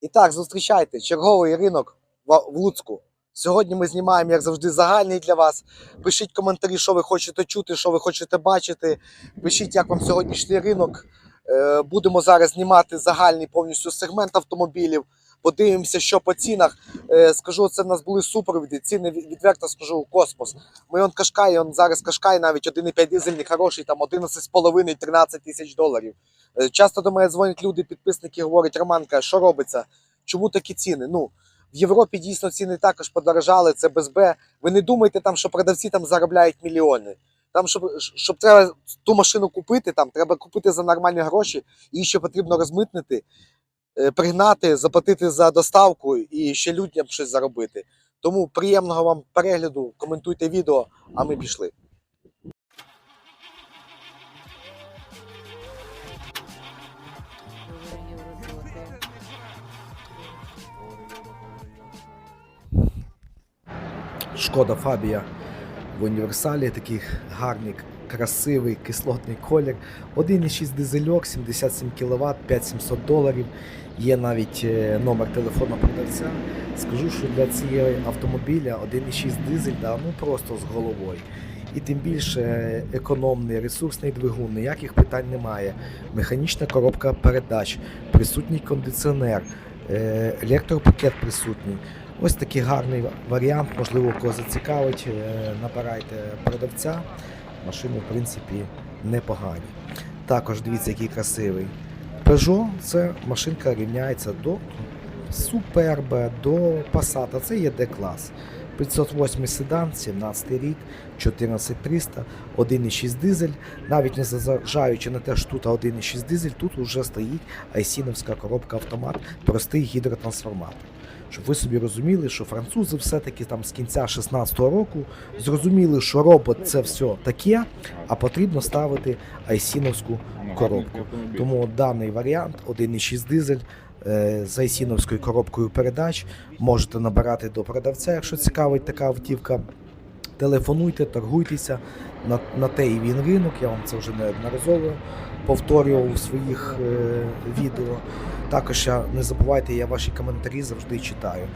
І так, зустрічайте черговий ринок в Луцьку. Сьогодні ми знімаємо, як завжди, загальний для вас. Пишіть коментарі, що ви хочете чути, що ви хочете бачити. Пишіть, як вам сьогоднішній ринок. Е, Будемо зараз знімати загальний повністю сегмент автомобілів. Подивимося, що по цінах. Е, Скажу, це в нас були супровіди. Ціни відверто скажу космос. Ми он Кашкай, он зараз Кашкай навіть 1,5 дизельний хороший, там 11,5-13 тисяч доларів. Е, Часто до мене дзвонять люди, підписники, говорять, Романка, що робиться? Чому такі ціни? Ну, в Європі дійсно ціни також подорожали, це без Б. Ви не думайте, там, що продавці там заробляють мільйони. Там, щоб, щоб треба ту машину купити, там треба купити за нормальні гроші, її ще потрібно розмитнити, е, пригнати, заплатити за доставку і ще людям щось заробити. Тому приємного вам перегляду, коментуйте відео, а ми пішли. Шкода Фабія в універсалі, такий гарний, красивий кислотний колір. 1,6 дизельок, 77 кВт, 5700 доларів. Є навіть е, номер телефону продавця. Скажу, що для цієї автомобіля 1,6 дизель да, ну просто з головою. І тим більше е, економний ресурсний двигун, ніяких питань немає. Механічна коробка передач, присутній кондиціонер, е, електропакет присутній. Ось такий гарний варіант, можливо, кого зацікавить. е, Набирайте продавця. Машини, в принципі, непогані. Також дивіться, який красивий. Peugeot це машинка рівняється до Superb, до Passat. Це є D-клас. 508 седан, 17 рік, 14300, 1,6 дизель. Навіть не зважаючи на те, що тут 1,6 дизель, тут вже стоїть айсіновська коробка автомат, простий гідротрансформатор. Щоб ви собі розуміли, що французи все-таки там з кінця 16-го року зрозуміли, що робот це все таке, а потрібно ставити айсіновську коробку. Тому даний варіант 1,6 дизель е, з айсіновською коробкою передач можете набирати до продавця, якщо цікавить така автівка. Телефонуйте, торгуйтеся на, на те і він ринок. Я вам це вже неодноразово повторював у своїх е, відео. Також не забувайте, я ваші коментарі завжди читаю.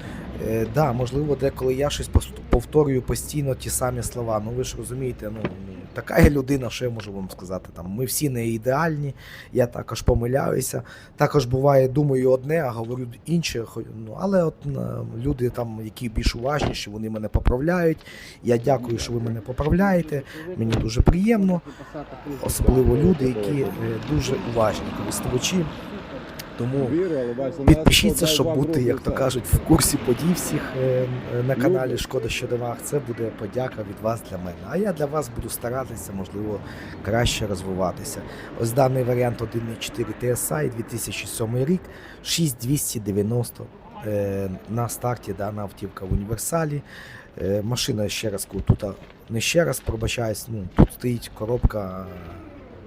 Е, да, можливо, деколи я щось повторюю постійно ті самі слова. Ну ви ж розумієте, ну така я людина, що я можу вам сказати. Там ми всі не ідеальні, я також помиляюся. Також буває, думаю одне, а говорю інше. Ну, але от люди там, які більш уважніші, вони мене поправляють. Я дякую, що ви мене поправляєте. Мені дуже приємно, особливо люди, які дуже уважні користувачі. Тому Підпишіться, щоб бути, як то кажуть, в курсі подій всіх е, е, на каналі Шкода Щодовах. Це буде подяка від вас для мене. А я для вас буду старатися, можливо, краще розвиватися. Ось даний варіант 1.4 TSI 2007 рік, 6290 е, на старті дана автівка в універсалі. Е, Машина ще раз тут не ще раз пробачаюсь, ну тут стоїть коробка е,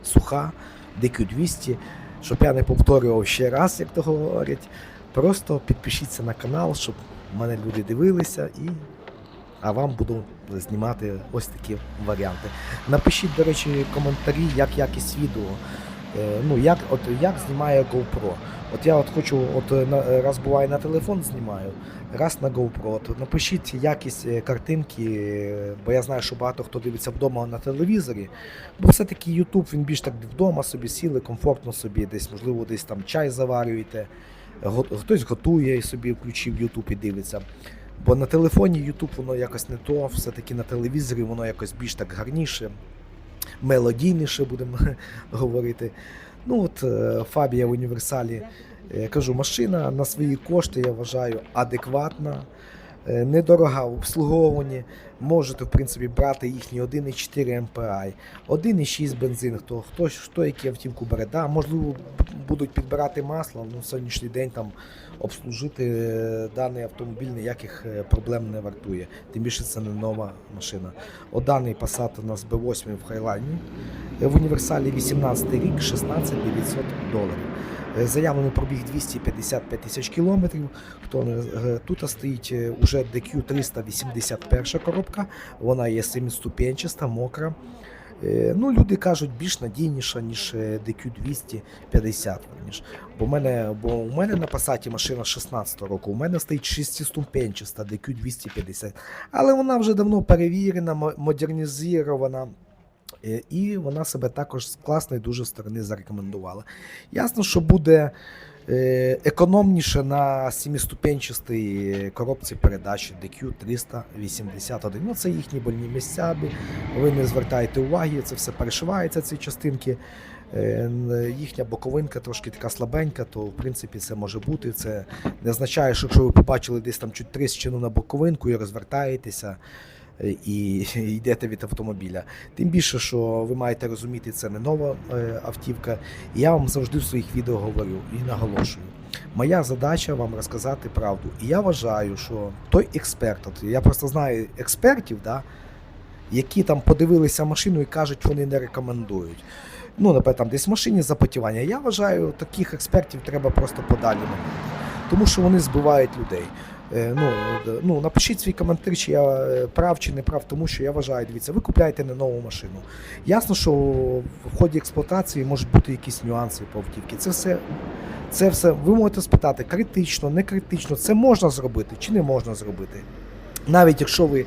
суха, DQ200 щоб я не повторював ще раз, як то говорять. Просто підпишіться на канал, щоб мене люди дивилися, і а вам буду знімати ось такі варіанти. Напишіть, до речі, коментарі, як якість відео. Е, Ну, як, от, як знімає GoPro. От я от хочу, от е, на, раз буває на телефон знімаю, раз на GoPro. От напишіть якість е, картинки, е, бо я знаю, що багато хто дивиться вдома на телевізорі. Бо все-таки YouTube він більш так вдома собі сіли, комфортно собі, десь, можливо, десь там чай заварюєте, хтось готує і собі включив YouTube і дивиться. Бо на телефоні YouTube воно якось не то, все-таки на телевізорі воно якось більш так гарніше, мелодійніше будемо говорити. Ну от е, Фабія в універсалі, я кажу, машина на свої кошти, я вважаю, адекватна, е, недорога в обслуговуванні. Можете, в принципі, брати їхній 1,4 MPI, 1,6 бензин, хто, хто, хто які автівку бере. Да, можливо, будуть підбирати масло, ну сьогоднішній день там обслужити е, даний автомобіль ніяких е, проблем не вартує. Тим більше це не нова машина. От даний Passat у нас B8 в Хайлайні. Е, В універсалі 18 рік, 16 900 доларів. Е, Заявлений пробіг 255 тисяч кілометрів. Е, тут стоїть е, уже DQ 381 коробка. Вона є 7-ступенчаста, мокра. Ну, люди кажуть, більш надійніша, ніж е, DQ250. Бо, мене, бо у мене на Passat машина 16 року, у мене стоїть 6-ступенчаста DQ250. Але вона вже давно перевірена, мо- модернізована. Е, І вона себе також з класної дуже сторони зарекомендувала. Ясно, що буде е, економніше на 7-ступенчастій коробці передач DQ381. Ну, це їхні больні місця. Ви не звертаєте уваги, це все перешивається, ці частинки. Е, Їхня боковинка трошки така слабенька, то в принципі це може бути. Це не означає, що якщо ви побачили десь там чуть тріщину на боковинку і розвертаєтеся і йдете від автомобіля. Тим більше, що ви маєте розуміти, це не нова е, автівка. Я вам завжди в своїх відео говорю і наголошую. Моя задача вам розказати правду. І я вважаю, що той експерт, от я просто знаю експертів, да, які там подивилися машину і кажуть, вони не рекомендують. Ну, наприклад, там десь машині запотівання. Я вважаю, таких експертів треба просто подалі. Тому що вони збивають людей. Е, Ну, ну, напишіть свій коментар, чи я е, прав чи не прав, тому що я вважаю, дивіться, ви купляєте не нову машину. Ясно, що в ході експлуатації можуть бути якісь нюанси по автівці. Це все, це все ви можете спитати критично, не критично, це можна зробити чи не можна зробити. Навіть якщо ви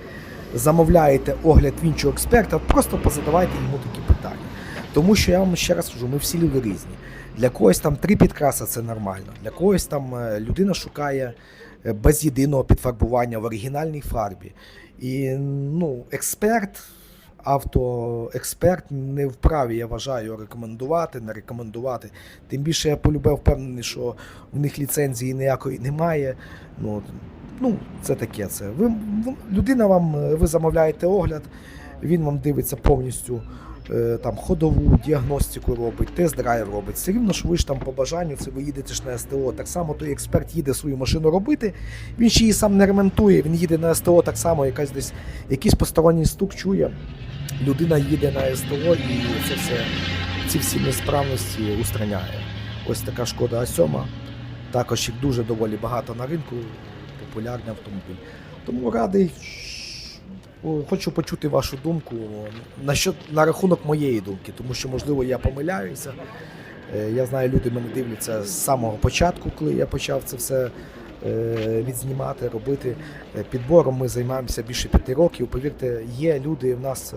замовляєте огляд в іншого експерта, просто позадавайте йому такі питання. Тому що я вам ще раз кажу, ми всі люди різні. Для когось там три підкраса це нормально, для когось там е, людина шукає без єдиного підфарбування в оригінальній фарбі. І ну, експерт, автоексперт не вправі, я вважаю, рекомендувати, не рекомендувати. Тим більше я полюбив впевнений, що в них ліцензії ніякої немає. Ну, ну це таке. Це. Ви, людина вам, е, ви замовляєте огляд, він вам дивиться повністю е, там ходову діагностику робить, тест-драйв робить. Все рівно, що ви ж там по бажанню, це ви їдете ж на СТО. Так само той експерт їде свою машину робити, він ще її сам не ремонтує, він їде на СТО так само, якась десь якийсь посторонній стук чує. Людина їде на СТО і це все, ці всі несправності устраняє. Ось така шкода А7. Також їх дуже доволі багато на ринку, популярний автомобіль. Тому радий. Хочу почути вашу думку на, що, на рахунок моєї думки, тому що, можливо, я помиляюся. Е, Я знаю, люди мене дивляться з самого початку, коли я почав це все е, відзнімати, робити. Е, Підбором ми займаємося більше п'яти років. Повірте, є люди в нас.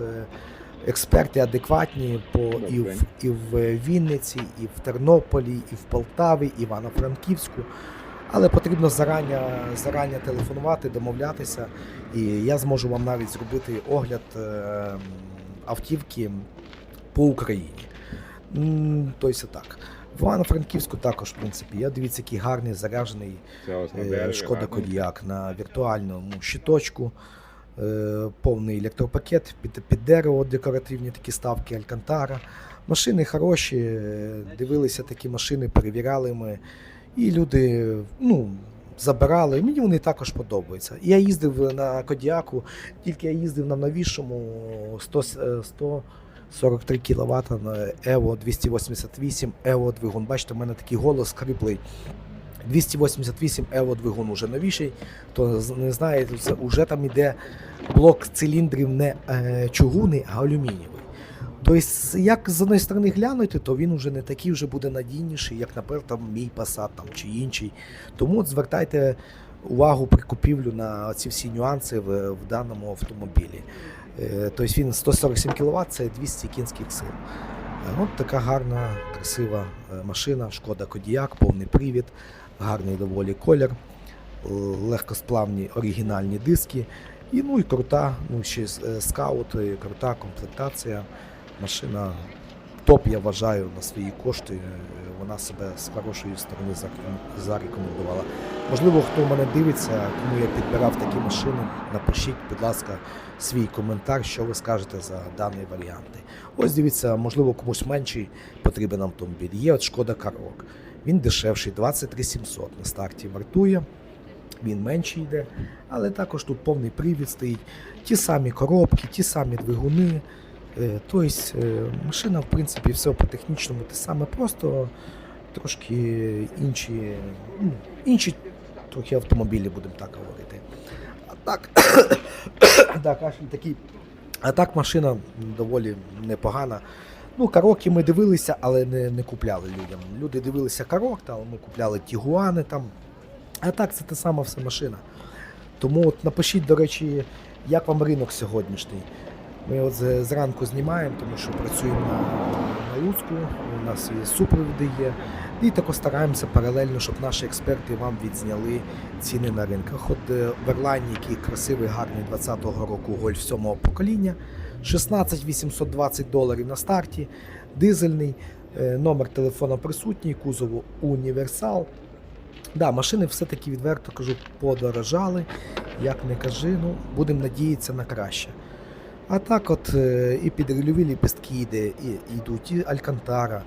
Експерти адекватні по і в, і в Вінниці, і в Тернополі, і в Полтаві, і в Івано-Франківську. Але потрібно зарані, зарані телефонувати, домовлятися, і я зможу вам навіть зробити огляд е, автівки по Україні. Тобто так. В Івано-Франківську також, в принципі, я дивіться, який гарний заряджений е, Шкода. Кодіак на віртуальному щиточку. е, Повний електропакет під, під дерево, декоративні такі ставки Алькантара. Машини хороші, дивилися такі машини, перевіряли ми. І люди ну, забирали. Мені вони також подобаються. Я їздив на Кодіаку, тільки я їздив на новішому 100, е, 143 кВт на Evo 288 Evo двигун. Бачите, в мене такий голос скриплий. 288 Evo двигун уже новіший, то не знаєте, це вже там іде блок циліндрів не е, чугунний, а алюмінієвий. Тобто, як з одної сторони глянути, то він вже не такий вже буде надійніший, як, наприклад, там, мій Passat там, чи інший. Тому от звертайте увагу при купівлю на ці всі нюанси в, в даному автомобілі. Тобто він 147 кВт, це 200 кінських сил. Е, От така гарна, красива е, машина, шкода Кодіяк, повний привід, гарний доволі колір, легкосплавні оригінальні диски. І ну і крута, ну ще скаут, крута комплектація. Машина топ, я вважаю, на свої кошти. Е, Вона себе з хорошої сторони зарекомендувала. Можливо, хто мене дивиться, кому я підбирав такі машини, напишіть, будь ласка, свій коментар, що ви скажете за дані варіанти. Ось дивіться, можливо, комусь менший потрібен автомобіль. Є от Шкода Карок. Він дешевший, 23 700 на старті вартує. Він менший йде, але також тут повний привід стоїть. Ті самі коробки, ті самі двигуни. Е, Тобто е, машина, в принципі, все по технічному те саме, просто трошки інші, ну, інші трохи автомобілі, будемо так говорити. А так, так, кашель такий А так машина доволі непогана. Ну, кароки ми дивилися, але не, не купляли людям. Люди дивилися карок, але ми купляли тігуани там. А так це та сама все машина. Тому от напишіть, до речі, як вам ринок сьогоднішній. Ми от зранку знімаємо, тому що працюємо на, на Луцьку, у нас і супроводи є. І також стараємося паралельно, щоб наші експерти вам відзняли ціни на ринках. От е, в Ерлайні, який красивий, гарний 20-го року гольф 7-го покоління, 16 820 доларів на старті, дизельний, е, номер телефона присутній, кузову універсал. Да, машини все-таки відверто кажу, подорожали. Як не кажи, ну будемо надіятися на краще. А так, от е, і підрульові ліпістки йде, і йдуть, і Алькантара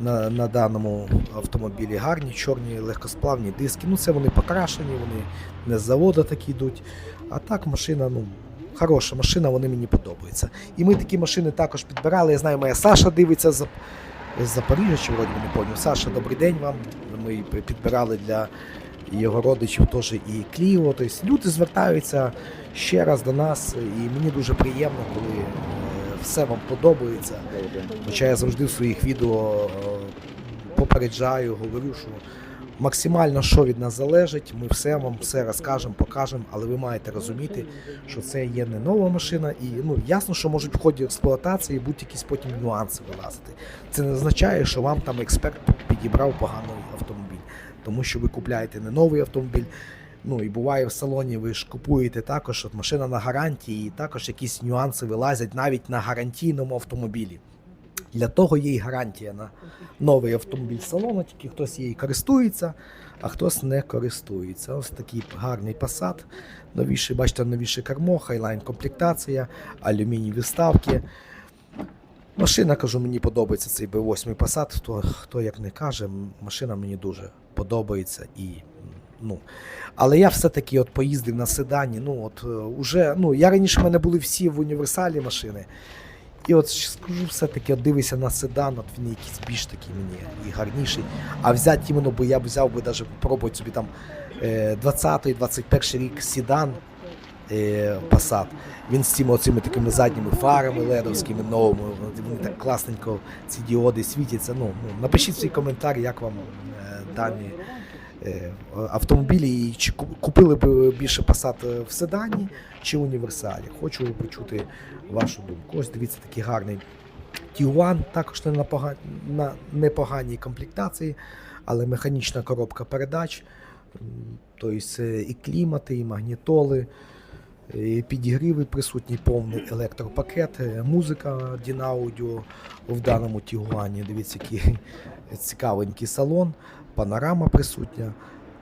на, на даному автомобілі гарні, чорні, легкосплавні диски. Ну, це вони покрашені, вони не з заводу такі йдуть. А так машина, ну, хороша машина, вони мені подобаються. І ми такі машини також підбирали. Я знаю, моя Саша дивиться з, Запоріжжя, чи вроді не пам'ятаю. Саша, добрий день вам. Ми підбирали для його родичів теж і Кліо. Тобто люди звертаються ще раз до нас, і мені дуже приємно, коли е, все вам подобається. Хоча я завжди в своїх відео е, попереджаю, говорю, що максимально що від нас залежить, ми все вам все розкажемо, покажемо, але ви маєте розуміти, що це є не нова машина, і ну ясно, що можуть в ході експлуатації бути якісь потім нюанси вилазити. Це не означає, що вам там експерт підібрав автомобіль, тому що ви купляєте не новий автомобіль. Ну і буває в салоні, ви ж купуєте також от машина на гарантії, і також якісь нюанси вилазять навіть на гарантійному автомобілі. Для того є і гарантія на новий автомобіль салону, тільки хтось її користується, а хтось не користується. Ось такий гарний Passat. Новіший, бачите, новіше кермо, хайлайн комплектація, алюмінієві вставки. Машина, кажу, мені подобається цей B8 Passat. Хто, хто як не каже, машина мені дуже подобається і. Ну, але я все-таки от поїздив на седані. Ну, от е, уже, ну, я раніше в мене були всі в універсалі машини. І от скажу все-таки, от дивися на седан, от він якийсь більш такий мені і гарніший. А взяти іменно, бо я б взяв би навіть попробувати собі там е, 20-21 рік седан е, Passat. Він з цими оцими такими задніми фарами ледовськими новими. Вони так класненько ці діоди світяться. Ну, ну, напишіть свій коментар, як вам е, дані е, автомобілі, і чи купили б більше Passat в седані чи універсалі. Хочу почути вашу думку. Ось дивіться, такий гарний Tiguan, також не на, пога... на непоганій комплектації, але механічна коробка передач. Тобто е, і клімати, і магнітоли, і підігріви присутній повний електропакет, е, музика Dinaaudio в даному Тігуані. Дивіться, який цікавенький салон, панорама присутня.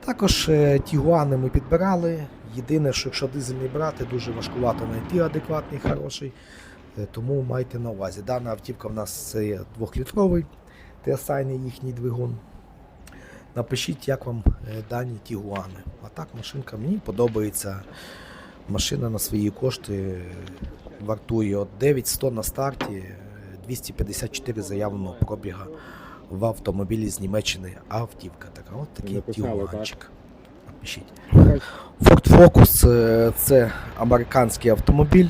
Також е, Тігуани ми підбирали. Єдине, що якщо дизельний брати, дуже важкувато знайти адекватний, хороший. Е, Тому майте на увазі. Дана автівка в нас це є двохлітровий TSI, їхній двигун. Напишіть, як вам е, дані Тігуани. А так машинка мені подобається. Машина на свої кошти вартує от 9100 на старті, е, 254 заявленого пробіга в автомобілі з Німеччини. Автівка така. От такий тюганчик. Напишіть. Ford Focus е, це американський автомобіль.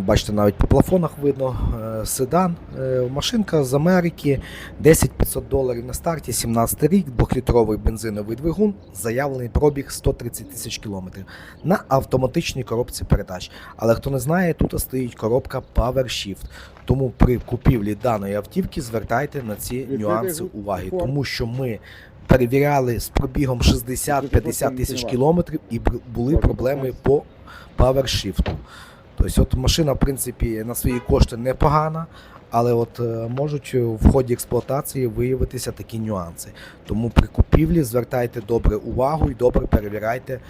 Бачите, навіть по плафонах видно е, седан. Е, Машинка з Америки 10 500 доларів на старті, 17 рік, 2-літровий бензиновий двигун, заявлений пробіг 130 тисяч кілометрів на автоматичній коробці передач. Але хто не знає, тут стоїть коробка PowerShift. Тому при купівлі даної автівки звертайте на ці нюанси уваги, тому що ми перевіряли з пробігом 60-50 тисяч кілометрів і були проблеми по PowerShift. Тобто, от машина, в принципі, на свої кошти непогана, але от е, можуть в ході експлуатації виявитися такі нюанси. Тому при купівлі звертайте добре увагу і добре перевіряйте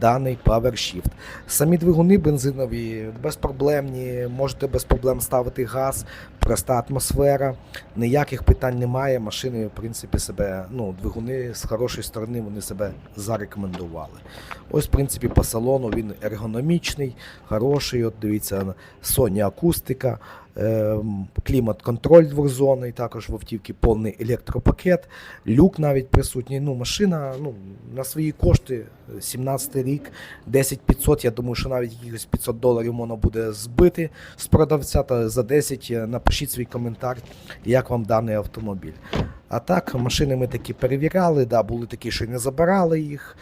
даний PowerShift. Самі двигуни бензинові безпроблемні, можете без проблем ставити газ, проста атмосфера, ніяких питань немає. Машини, в принципі, себе, ну, двигуни з хорошої сторони вони себе зарекомендували. Ось, в принципі, по салону він ергономічний, хороший. От дивіться, Sony акустика, клімат-контроль двохзонний, також в автівці повний електропакет, люк навіть присутній. Ну, машина ну, на свої кошти, 17 рік, 10 500, я думаю, що навіть якихось 500 доларів можна буде збити з продавця, та за 10 е, напишіть свій коментар, як вам даний автомобіль. А так, машини ми такі перевіряли, да, були такі, що не забирали їх.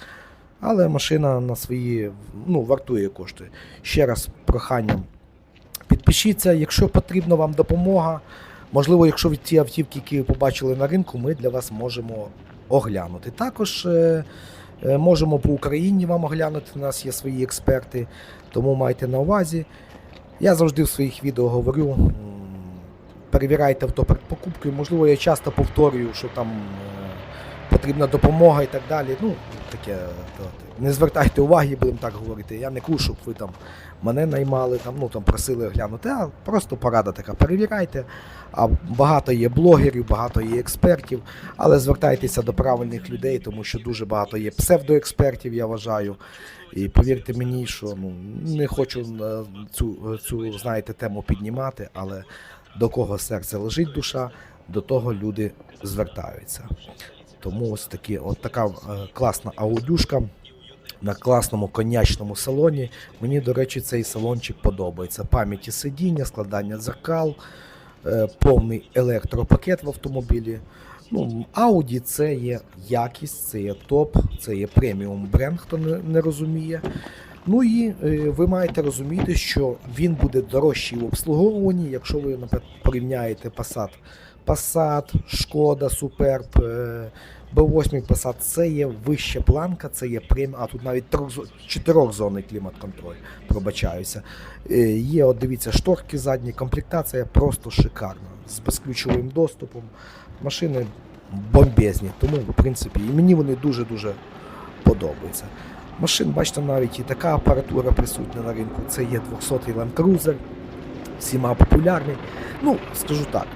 Але машина на свої ну, вартує кошти. Ще раз прохання. Підпишіться, якщо потрібна вам допомога. Можливо, якщо ви ті автівки, які ви побачили на ринку, ми для вас можемо оглянути. Також е, е, можемо по Україні вам оглянути. У нас є свої експерти, тому майте на увазі. Я завжди в своїх відео говорю. Перевіряйте авто перед покупкою. Можливо, я часто повторюю, що там е, потрібна допомога і так далі. Ну, таке. Не звертайте уваги, будемо так говорити. Я не кажу, щоб ви там мене наймали, там, ну, там просили оглянути, а просто порада така. Перевіряйте. А багато є блогерів, багато є експертів, але звертайтеся до правильних людей, тому що дуже багато є псевдоекспертів, я вважаю. І повірте мені, що ну, не хочу е, цю, цю знаєте, тему піднімати, але до кого серце лежить душа, до того люди звертаються. Тому ось такі, от така е, класна аудюшка на класному конячному салоні. Мені, до речі, цей салончик подобається. Пам'яті сидіння, складання дзеркал, е, повний електропакет в автомобілі. Ну, Audi це є якість, це є топ, це є преміум бренд, хто не, розуміє. Ну і е, ви маєте розуміти, що він буде дорожчий в обслуговуванні, якщо ви, наприклад, порівняєте Passat. Passat, Шкода, Superb, е, B8 Passat це є вища планка, це є преміум, а тут навіть чотирьохзонний клімат-контроль, пробачаюся. Е, Є, от дивіться, шторки задні, комплектація просто шикарна, з безключовим доступом. Машини бомбезні, тому, в принципі, і мені вони дуже-дуже подобаються. Машин, бачите, навіть і така апаратура присутня на ринку. Це є 200-й Land Cruiser, всіма популярний. Ну, скажу так,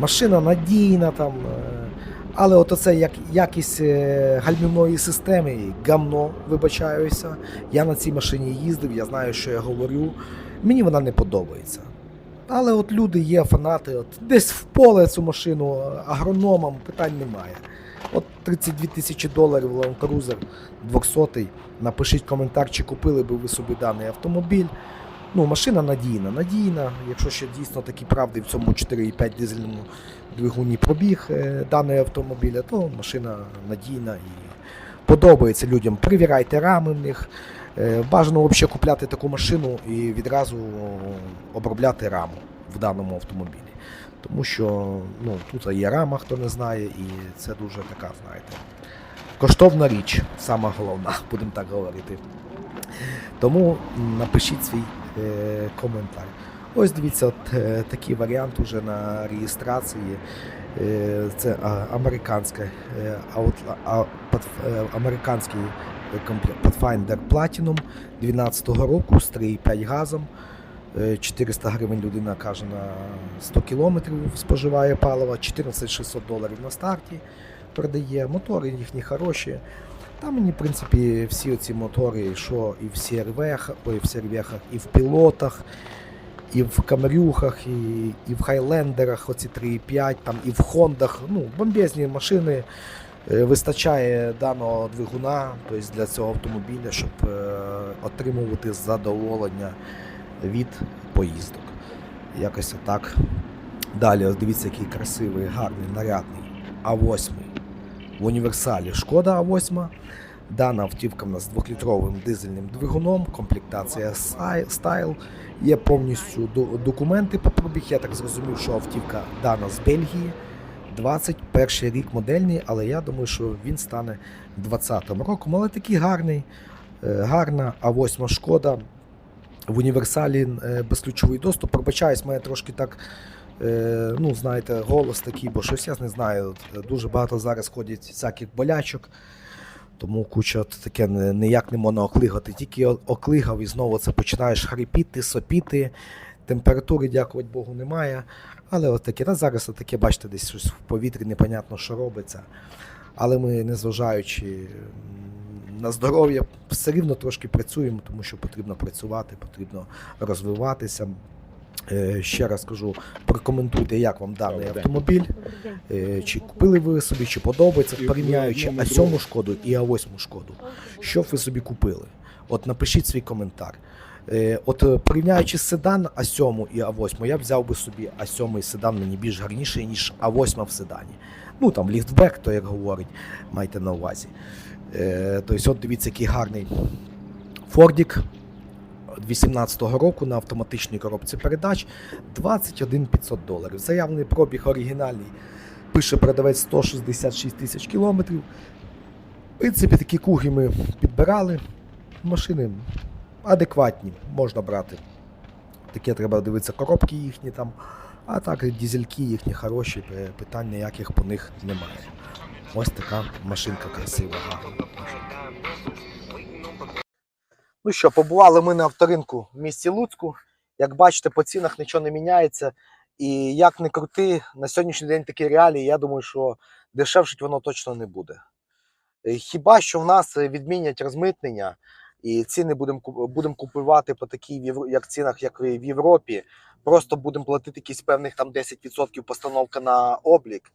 машина надійна там. е, Але от оце як якість е, гальмівної системи, гамно, вибачаюся. Я на цій машині їздив, я знаю, що я говорю. Мені вона не подобається. Але от люди є, фанати, от десь в поле цю машину агрономам питань немає. От 32 тисячі доларів Land Cruiser 200 Напишіть коментар, чи купили би ви собі даний автомобіль. Ну, машина надійна, надійна. Якщо ще дійсно такі правди в цьому 4,5 дизельному двигуні пробіг е, даного автомобіля, то машина надійна і подобається людям. Перевіряйте рами в них. Е, Бажано взагалі купляти таку машину і відразу обробляти раму в даному автомобілі. Тому що ну, тут є рама, хто не знає, і це дуже така, знаєте, коштовна річ, сама головна, будемо так говорити. Тому напишіть свій коментар. Ось дивіться, от е, такий варіант уже на реєстрації. Е, це американська, е, е, американський е, Pathfinder Platinum 12-го року з 3,5 газом. Е, 400 гривень людина каже на 100 кілометрів споживає палива, 14 600 доларів на старті продає. Мотори їхні хороші. Там мені, в принципі, всі ці мотори, що і в сервехах, ой, в сервехах, і в пілотах, і в камрюхах, і, і в хайлендерах, оці 3,5, там, і в хондах. Ну, бомбезні машини. Е, Вистачає даного двигуна тобто для цього автомобіля, щоб е, отримувати задоволення від поїздок. Якось отак. Далі, дивіться, який красивий, гарний, нарядний А8 в універсалі Шкода А8. Дана автівка в нас з 2-літровим дизельним двигуном, комплектація Style. Є повністю документи по пробіг. Я так зрозумів, що автівка дана з Бельгії. 21 рік модельний, але я думаю, що він стане 20-м роком. Але такий гарний, е, гарна А8 шкода в універсалі е, безключовий доступ. Пробачаюсь, мене трошки так. Е, Ну, знаєте, голос такий, бо щось я не знаю. Дуже багато зараз ходять всяких болячок, тому куча таке ніяк не можна оклигати. Тільки оклигав і знову це починаєш хрипіти, сопіти. Температури, дякувати Богу, немає. Але от таке, та зараз таке, бачите, десь щось в повітрі непонятно, що робиться. Але ми, незважаючи на здоров'я, все рівно трошки працюємо, тому що потрібно працювати, потрібно розвиватися. Е, Ще раз кажу, прокоментуйте, як вам даний автомобіль. Е, Чи купили ви собі, чи подобається, порівняючи А7 шкоду і А8 шкоду. Що б ви собі купили? От напишіть свій коментар. Е, От порівняючи седан А7 і А8, я б взяв би собі А7 седан мені більш гарніший, ніж А8 в седані. Ну там ліфтбек, то як говорить, майте на увазі. Тобто, от дивіться, який гарний Фордік 18-го року на автоматичній коробці передач 21 500 доларів. Заявлений пробіг оригінальний. Пише продавець 166 тисяч кілометрів. В принципі, такі куги ми підбирали. Машини адекватні, можна брати. Таке треба дивитися, коробки їхні там. А так, дізельки їхні хороші, питань ніяких по них немає. Ось така машинка красива. Ну що, побували ми на авторинку в місті Луцьку. Як бачите, по цінах нічого не міняється. І як не крути, на сьогоднішній день такі реалії, я думаю, що дешевшить воно точно не буде. Е, Хіба що в нас е, відмінять розмитнення, і ціни будемо будем купувати по такій як цінах, як в Європі. Просто будемо платити якісь певних там 10% постановка на облік,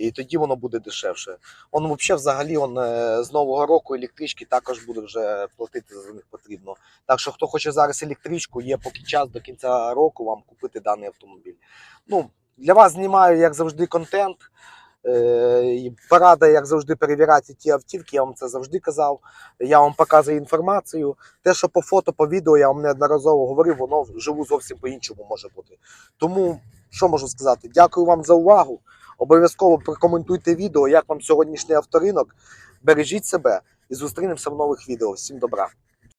і тоді воно буде дешевше. Он взагалі он, е, з нового року електрички також буде вже платити за них потрібно. Так що хто хоче зараз електричку, є поки час до кінця року вам купити даний автомобіль. Ну, для вас знімаю, як завжди, контент. Е, Порада, як завжди, перевіряти ті автівки, я вам це завжди казав. Я вам показую інформацію. Те, що по фото, по відео, я вам неодноразово говорив, воно вживу зовсім по-іншому може бути. Тому, що можу сказати? Дякую вам за увагу. Обов'язково прокоментуйте відео, як вам сьогоднішній авторинок. Бережіть себе і зустрінемося в нових відео. Всім добра!